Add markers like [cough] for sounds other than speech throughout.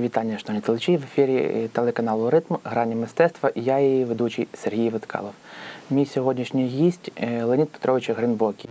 вітання, шановні телечі. В ефірі е, телеканалу Ритм грані мистецтва і я її ведучий Сергій Виткалов. Мій сьогоднішній гість е, Леонід Петрович Гринбокій.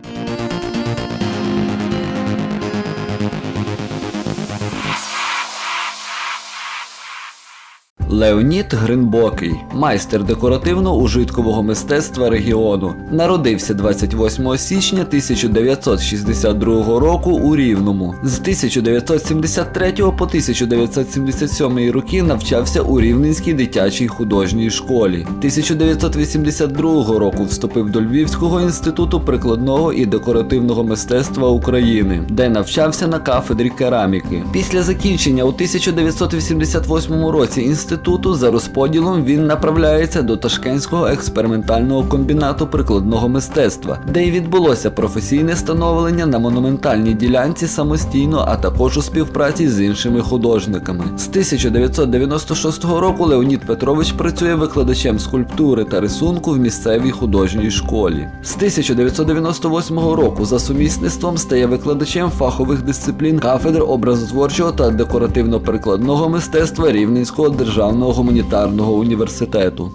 Леонід Гринбокий, майстер декоративно-ужиткового мистецтва регіону, народився 28 січня 1962 року у Рівному. З 1973 по 1977 роки навчався у Рівненській дитячій художній школі. 1982 року вступив до Львівського інституту прикладного і декоративного мистецтва України, де навчався на кафедрі кераміки. Після закінчення у 1988 році інституту за розподілом він направляється до Ташкентського експериментального комбінату прикладного мистецтва, де й відбулося професійне становлення на монументальній ділянці самостійно, а також у співпраці з іншими художниками. З 1996 року Леонід Петрович працює викладачем скульптури та рисунку в місцевій художній школі. З 1998 року за сумісництвом стає викладачем фахових дисциплін кафедр образотворчого та декоративно-прикладного мистецтва Рівненського державного гуманітарного університету.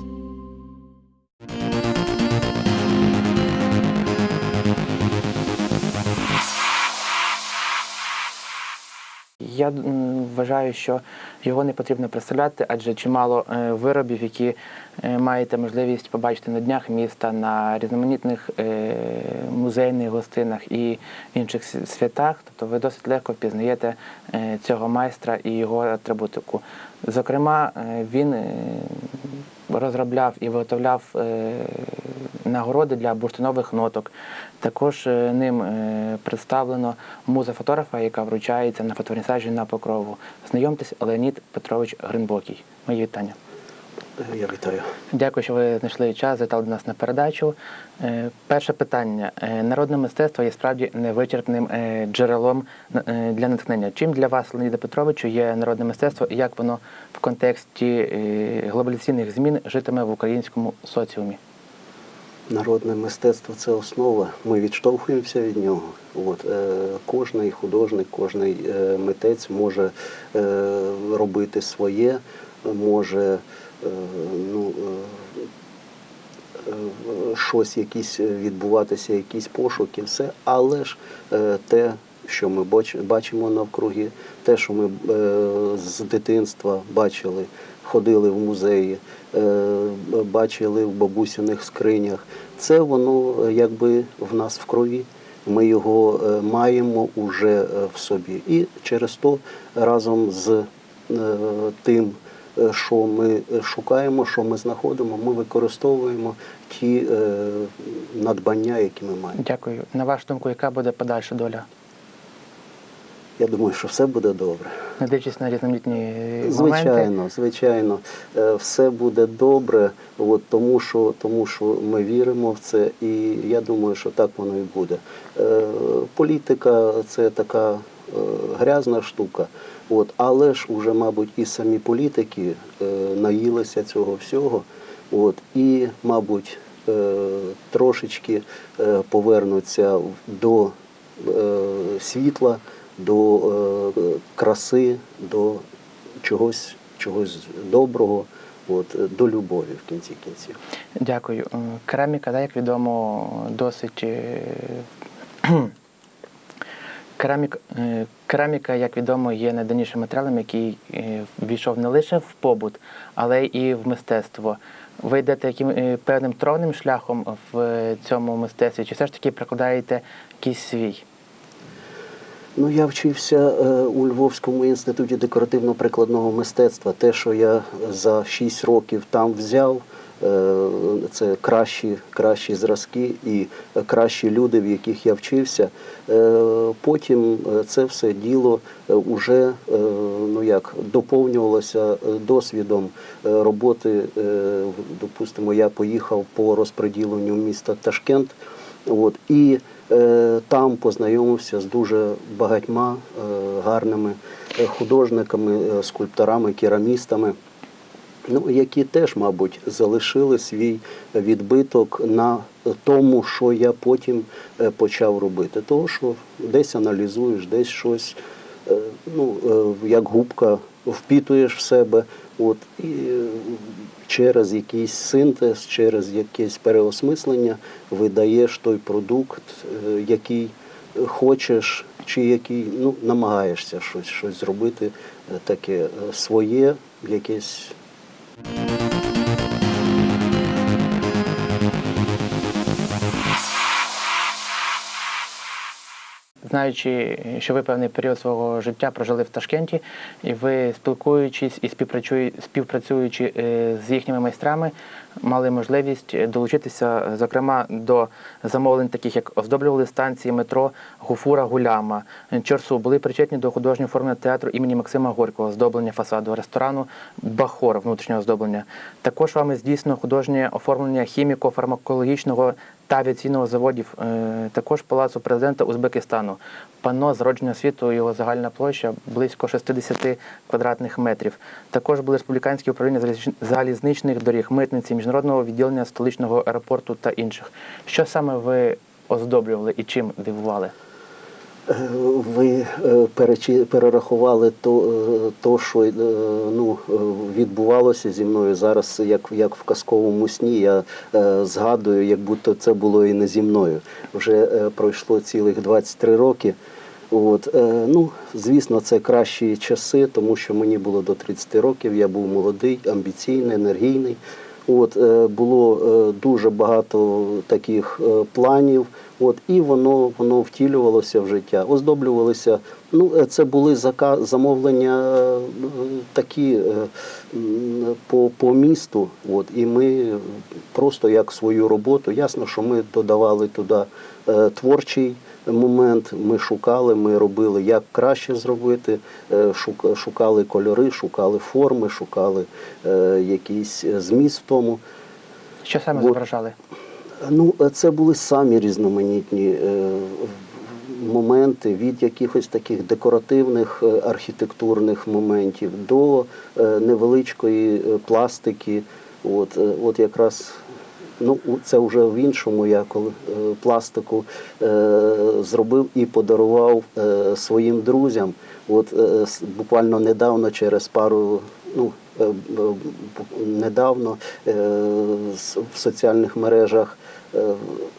Я вважаю, що його не потрібно представляти, адже чимало е, виробів, які е, маєте можливість побачити на днях міста на різноманітних е, музейних гостинах і інших святах. Тобто ви досить легко впізнаєте цього майстра і його атрибутику. Зокрема, він розробляв і виготовляв нагороди для бурштинових ноток. Також е, ним е, представлено муза фотографа, яка вручається на фотовернісажі на покрову. Знайомтесь, Леонід Петрович Гринбокій. Мої вітання. Я вітаю. Дякую, що ви знайшли час, завітали до нас на передачу. Е, Перше питання. Народне мистецтво є справді невичерпним джерелом для натхнення. Чим для вас, Леоніда Петровичу, є народне мистецтво і як воно в контексті глобалізаційних змін житиме в українському соціумі? Народне мистецтво це основа. Ми відштовхуємося від нього. От, е, кожний художник, кожний е, митець може е, робити своє, може е, ну, е, е, щось якісь відбуватися, якісь пошуки, все. Але ж е, те, що ми бач- бачимо навкруги, те, що ми е, з дитинства бачили, ходили в музеї, е, бачили в бабусіних скринях, це воно е, якби в нас в крові. Ми його е, маємо уже в собі. І через то разом з тим, що ми шукаємо, що ми знаходимо, ми використовуємо ті надбання, які ми маємо. Дякую. На вашу думку, яка буде подальша доля? Я думаю, що все буде добре. Не дивлячись на різноманітні моменти. Звичайно, звичайно, Е, все буде добре, от, тому, що, тому що ми віримо в це, і я думаю, що так воно і буде. Е, Політика це така е, грязна штука, от, але ж уже, мабуть, і самі політики наїлися цього всього, от, і, мабуть, трошечки повернуться до світла, до е, краси, до чогось, чогось доброго, от, до любові в кінці кінців. Дякую. Кераміка, да, як відомо, досить. е, [clears throat] Керамік, е, кераміка, як відомо, є найдавнішим матеріалом, який ввійшов не лише в побут, але і в мистецтво. Ви йдете яким певним тронним шляхом в цьому мистецтві, чи все ж таки прикладаєте якийсь свій? Ну, я вчився е, у Львовському інституті декоративно-прикладного мистецтва. Те, що я за 6 років там взяв, е, це кращі, кращі зразки і кращі люди, в яких я вчився. Е, Потім це все діло е, уже е, ну як доповнювалося досвідом роботи. Допустимо, я поїхав по розподіленню міста Ташкент. От, і там познайомився з дуже багатьма е, гарними е, художниками, е, скульпторами, керамістами, ну, які теж, мабуть, залишили свій відбиток на тому, що я потім е, почав робити. Того, що десь аналізуєш, десь щось, е, ну, е, як губка впітуєш в себе. От, і через якийсь синтез, через якесь переосмислення видаєш той продукт, е, який хочеш, чи який ну, намагаєшся щось, щось зробити е, таке е, своє, якесь Знаючи, що ви певний період свого життя прожили в Ташкенті, і ви спілкуючись і співпрацюю- співпрацюючи е, з їхніми майстрами, мали можливість долучитися, зокрема, до замовлень, таких як оздоблювали станції метро Гуфура Гуляма, Чорсу, були причетні до художнього оформлення театру імені Максима Горького, оздоблення фасаду ресторану Бахор внутрішнього оздоблення. Також вами здійснено художнє оформлення хіміко-фармакологічного та авіаційного заводів, е, також палацу президента Узбекистану. Панно зродження світу, його загальна площа близько 60 квадратних метрів. Також були республіканські управління залізничних доріг, митниці, міжнародного відділення столичного аеропорту та інших. Що саме ви оздоблювали і чим дивували? Ви е, перерахували то, е, то що е, ну, відбувалося зі мною зараз, як, як в казковому сні. Я е, згадую, як будто це було і не зі мною. Вже е, пройшло цілих 23 роки. От, е, ну, звісно, це кращі часи, тому що мені було до 30 років, я був молодий, амбіційний, енергійний. От, е, було е, дуже багато таких е, планів, от, і воно, воно втілювалося в життя. Оздоблювалися. Ну, це були зака- замовлення такі по, по місту. От, і ми просто як свою роботу. Ясно, що ми додавали туди творчий момент. Ми шукали, ми робили, як краще зробити. е, Шукали кольори, шукали форми, шукали е, якийсь зміст в тому. Що саме От. зображали? Ну, е, це були самі різноманітні е, моменти від якихось таких декоративних е, архітектурних моментів до е, невеличкої е, пластики. От, е, от якраз ну, це вже в іншому я коли е, пластику е, зробив і подарував е, своїм друзям. От буквально недавно, через пару, ну недавно в соціальних мережах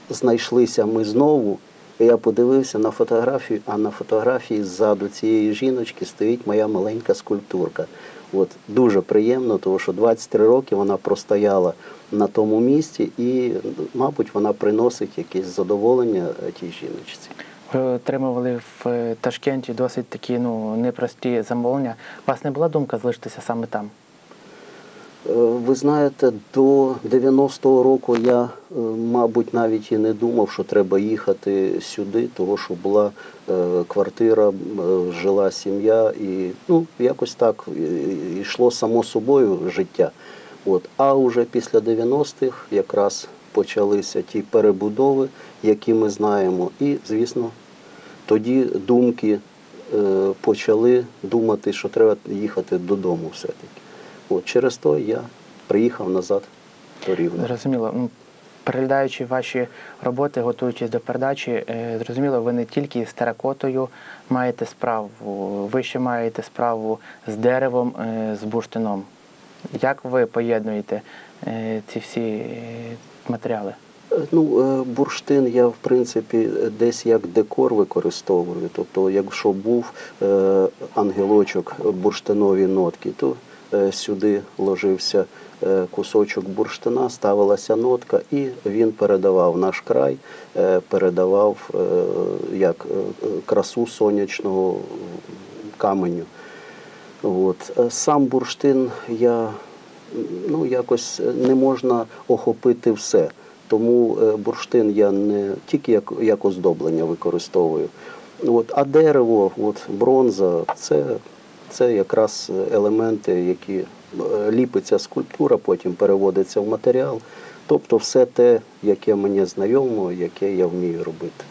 знайшлися ми знову. Я подивився на фотографію, а на фотографії ззаду цієї жіночки стоїть моя маленька скульптурка. От дуже приємно, тому що 23 роки вона простояла на тому місці, і, мабуть, вона приносить якесь задоволення е, тій жіночці. Ви отримували в е, Ташкенті досить такі ну непрості замовлення. У вас не була думка залишитися саме там? Е, Ви знаєте, до 90-го року я, е, мабуть, навіть і не думав, що треба їхати сюди, тому що була е, квартира, жила сім'я, і ну, якось так йшло само собою життя. От. А вже після 90-х якраз почалися ті перебудови, які ми знаємо. І, звісно, тоді думки почали думати, що треба їхати додому все-таки. От через то я приїхав назад до Рівного. Зрозуміло. Ну, Переглядаючи ваші роботи, готуючись до передачі, е, зрозуміло, ви не тільки з теракотою маєте справу, ви ще маєте справу з деревом, е, з бурштином. Як ви поєднуєте е, ці всі матеріали? Ну, бурштин я в принципі десь як декор використовую. Тобто, якщо був ангелочок бурштинові нотки, то сюди ложився е, кусочок бурштина, ставилася нотка, і він передавав наш край, е, передавав е, як е, красу сонячного каменю. От. Е, Сам бурштин я ну, якось не можна охопити все. Тому е, бурштин я не тільки як, як оздоблення використовую. От, а дерево, от, бронза це, це якраз елементи, які е, ліпиться скульптура, потім переводиться в матеріал. Тобто все те, яке мені знайомо, яке я вмію робити.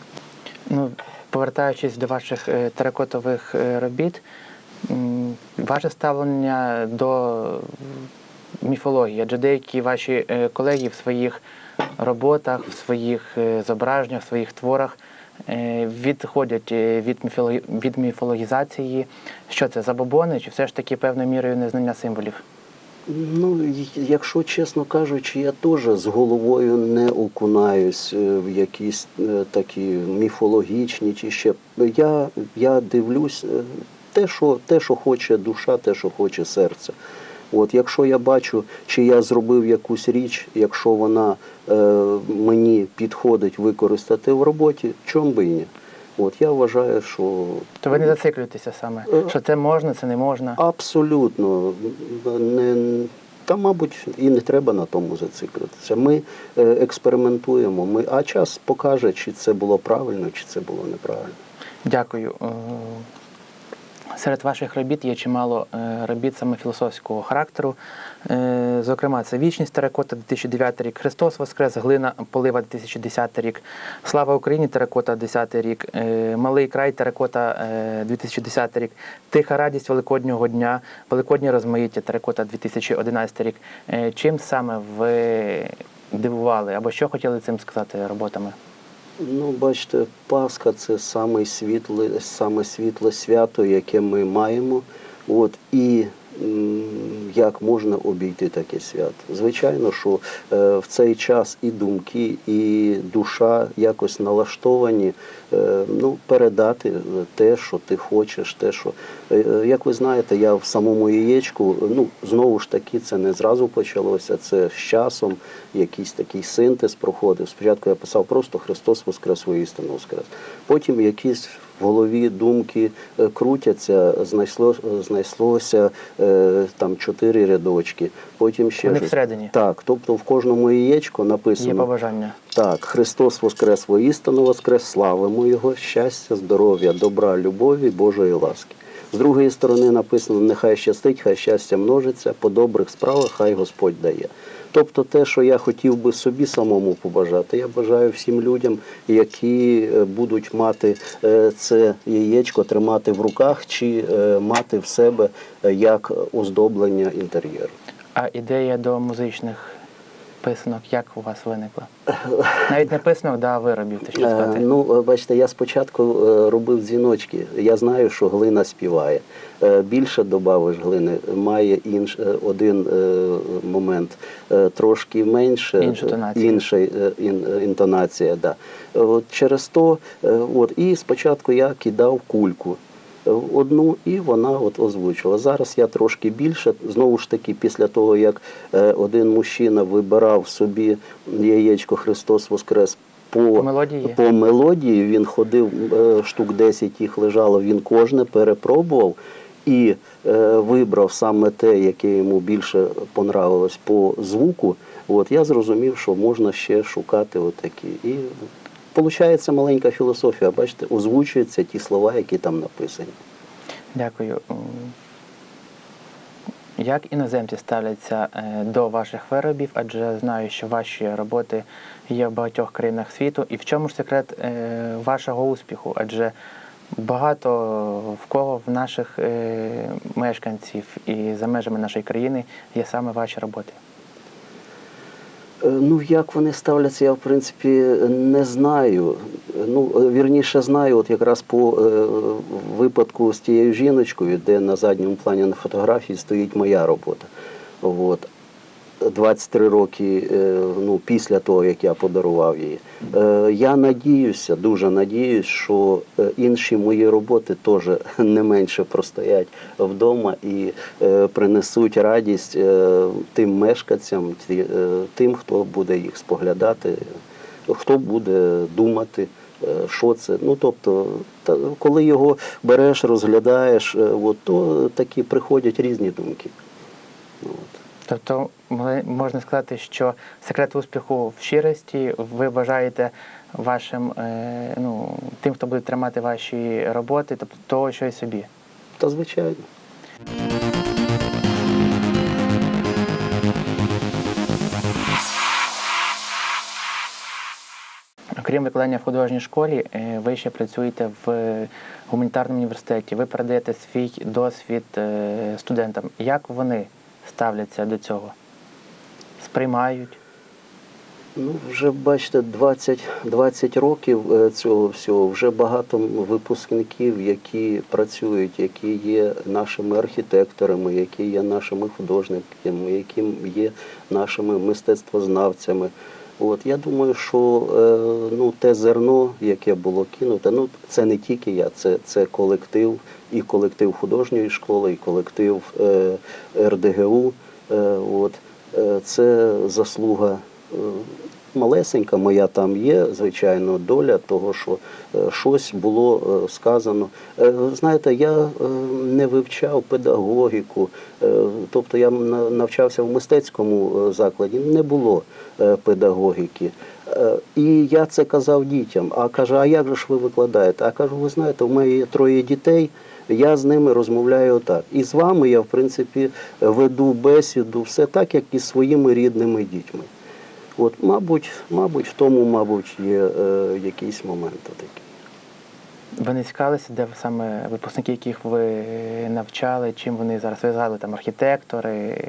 Ну, повертаючись до ваших е, теракотових е, робіт, ваше ставлення до міфології, адже деякі ваші е, колеги в своїх роботах, в своїх е, зображеннях, в своїх творах е, відходять е, від, від міфологізації. Що це забобони, чи все ж таки певною мірою незнання символів? Ну, якщо чесно кажучи, я теж з головою не окунаюсь е, в якісь е, такі міфологічні чи ще. Я, я дивлюсь е, те що, те, що хоче душа, те, що хоче серце. От якщо я бачу, чи я зробив якусь річ, якщо вона е, мені підходить використати в роботі, чом би і ні? От я вважаю, що То ви не зациклюєтеся саме, Е. що це можна, це не можна. Абсолютно. Не, та, мабуть, і не треба на тому зациклюватися. Ми е, експериментуємо, ми, а час покаже, чи це було правильно, чи це було неправильно. Дякую. Серед ваших робіт є чимало е, робіт саме філософського характеру. Е, Зокрема, це Вічність Теракота 2009 рік, Христос Воскрес, Глина Полива 2010 рік, Слава Україні Теракота 10 рік, е, Малий край Теракота е, 2010 рік, Тиха радість Великоднього дня, Великоднє розмаїття Теракота 2011 рік. Чим саме ви дивували або що хотіли цим сказати роботами? Ну, бачите, Пасха це саме світле, саме світле свято, яке ми маємо. От, і як можна обійти таке свято? Звичайно, що е, в цей час і думки, і душа якось налаштовані е, ну, передати те, що ти хочеш, те, що Е, як ви знаєте, я в самому яєчку, ну знову ж таки, це не зразу почалося. Це з часом якийсь такий синтез проходив. Спочатку я писав просто Христос Воскрес, воістину Воскрес. Потім якісь в голові думки е, крутяться, знайшло, знайшлося е, там чотири рядочки. Потім ще Вони всередині. Так, тобто в кожному яєчку написано Є побажання. так, Христос Воскрес воістину Воскрес, славимо Його, щастя, здоров'я, добра, любові, Божої ласки. З другої сторони написано, нехай щастить, хай щастя множиться, по добрих справах хай Господь дає. Тобто те, що я хотів би собі самому побажати, я бажаю всім людям, які е, будуть мати е, це яєчко, тримати в руках чи е, мати в себе як оздоблення інтер'єру. А ідея до музичних писанок як у вас виникла? Навіть не писанок, да, виробів, ти що Е, сказати. Ну, е, бачите, я спочатку е, робив дзвіночки. Я знаю, що глина співає. Більше додавиш глини, має інш, один момент, трошки менше, інша ін- інтонація. Да. От через то, от, і спочатку я кидав кульку. Одну і вона от озвучила. Зараз я трошки більше. Знову ж таки, після того як е, один мужчина вибирав собі яєчко Христос Воскрес по, По мелодії? по мелодії він ходив е, штук 10 їх лежало, він кожне перепробував і е, вибрав саме те, яке йому більше понравилось по звуку. От я зрозумів, що можна ще шукати отакі. І виходить маленька філософія, бачите, озвучуються ті слова, які там написані. Дякую. Як іноземці ставляться е, до ваших виробів, адже знаю, що ваші роботи є в багатьох країнах світу. І в чому ж секрет е, вашого успіху? Адже багато в кого в наших е, мешканців і за межами нашої країни є саме ваші роботи. Е, Ну, як вони ставляться, я в принципі не знаю. Ну, е, вірніше знаю, от якраз по е, випадку з тією жіночкою, де на задньому плані на фотографії стоїть моя робота. От. 23 роки е, ну, після того, як я подарував її. Е, Я надіюся, дуже надіюсь, що е, інші мої роботи теж не менше простоять вдома і принесуть радість тим мешканцям, тим, хто буде їх споглядати, хто буде думати. Що це? Ну тобто, та, коли його береш, розглядаєш, от, то такі приходять різні думки. От. Тобто можна сказати, що секрет успіху в щирості ви бажаєте вашим е, ну, тим, хто буде тримати ваші роботи, тобто того, що й собі. Та звичайно. Окрім викладання в художній школі, е, ви ще працюєте в гуманітарному університеті. Ви передаєте свій досвід е, студентам. Як вони ставляться до цього? Сприймають? Ну, вже бачите, 20, 20 років е, цього всього. Вже багато випускників, які працюють, які є нашими архітекторами, які є нашими художниками, які є нашими мистецтвознавцями. От я думаю, що е, ну те зерно, яке було кинуте, ну це не тільки я, це, це колектив, і колектив художньої школи, і колектив е, РДГУ. Е, от е, це заслуга е, малесенька моя там є, звичайно, доля того, що е, щось було е, сказано. Е, Знаєте, я не вивчав педагогіку, тобто я навчався в мистецькому закладі, не було педагогіки. І я це казав дітям. А каже, а як же ж ви викладаєте? А кажу, ви знаєте, у мене є троє дітей. Я з ними розмовляю отак. І з вами я, в принципі, веду бесіду, все так, як і зі своїми рідними дітьми. От, мабуть, мабуть, в тому, мабуть, є е, якісь моменти такі. Ви не цікавилися, де саме випускники, яких ви навчали, чим вони зараз ви згадали, там архітектори,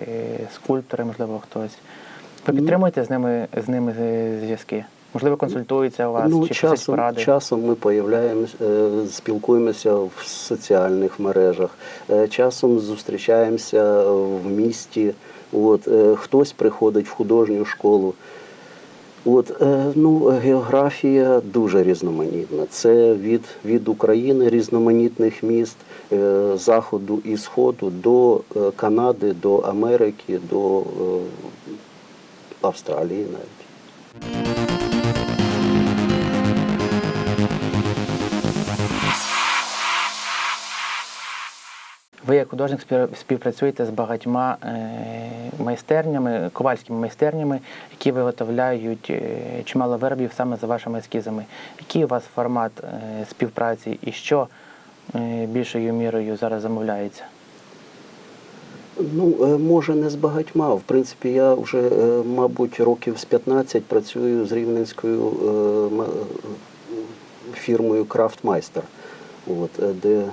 скульптори, можливо, хтось. Ви Ну. підтримуєте з ними з ними е, зв'язки? Можливо, консультуються у вас ну, чи часом, поради? часом ми появляємось, е, спілкуємося в соціальних мережах, е, часом зустрічаємося в місті. От, е, хтось приходить в художню школу. От, е, ну, географія дуже різноманітна. Це від, від України різноманітних міст, е, заходу і сходу до Канади, до Америки, до Австралії навіть. Ви як художник співпрацюєте з багатьма е, майстернями, ковальськими майстернями, які виготовляють е, чимало виробів саме за вашими ескізами. Який у вас формат е, співпраці і що більшою мірою зараз замовляється? Ну, може, не з багатьма. В принципі, я вже, мабуть, років з 15 працюю з рівненською фірмою Крафтмайстер, де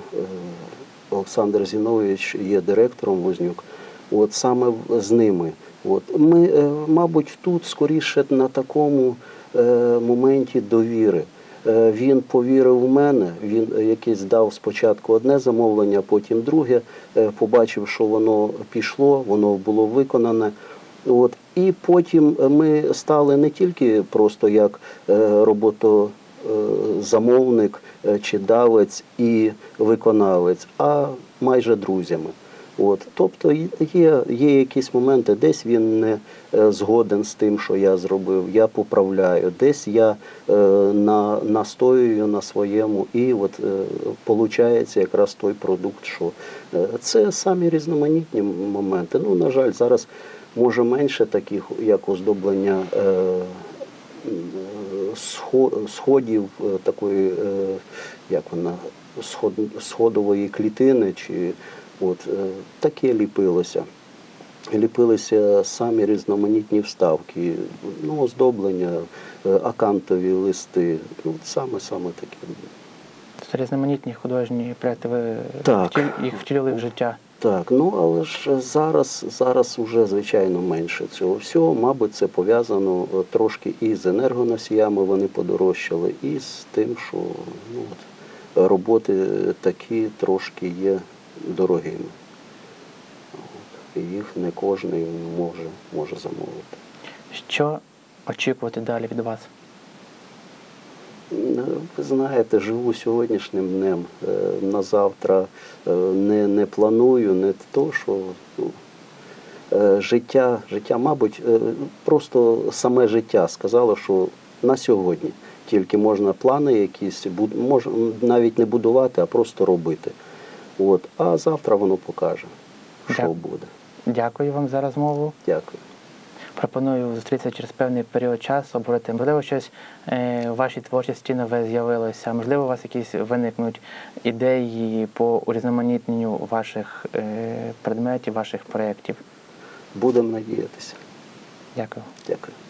Олександр Зінович є директором Вознюк. От саме з ними. От. Ми, е, мабуть, тут скоріше на такому е, моменті довіри. Е, Він повірив у мене, він якийсь дав спочатку одне замовлення, потім друге, побачив, що воно пішло, воно було виконане. От. І потім ми стали не тільки просто як е, роботозамовник е, чи давець і виконавець, а майже друзями. От, тобто є, є якісь моменти, десь він не е, згоден з тим, що я зробив, я поправляю, десь я е, на, настоюю на своєму, і от е, якраз той продукт, що е, це самі різноманітні моменти. Ну, на жаль, зараз може менше таких, як оздоблення. Е, сходів е, такої, е, як вона, сходової клітини, чи от е, таке ліпилося. Ліпилися самі різноманітні вставки, ну, оздоблення, акантові листи. Ну, саме саме таке. Це різноманітні художні проекти. Ви Так. їх втілили в життя. Так, ну але ж зараз, зараз уже звичайно менше цього всього. Мабуть, це пов'язано е, трошки і з енергоносіями вони подорожчали, і з тим, що ну, от, роботи такі трошки є дорогими. От, їх не кожен може, може замовити. Що очікувати далі від вас? Ну, Ви знаєте, живу сьогоднішнім днем. Е, На завтра е, не, не планую, не то, що ну, е, життя, життя, мабуть, просто саме життя сказало, що на сьогодні тільки можна плани якісь, буд- мож, навіть не будувати, а просто робити. От. А завтра воно покаже, що Дя- буде. Дякую вам за розмову. Дякую. Пропоную зустрітися через певний період часу, обговорити. Можливо, щось е, в вашій творчості нове з'явилося. Можливо, у вас якісь виникнуть ідеї по урізноманітненню ваших е, предметів, ваших проєктів. Будемо надіятися. Дякую. Дякую.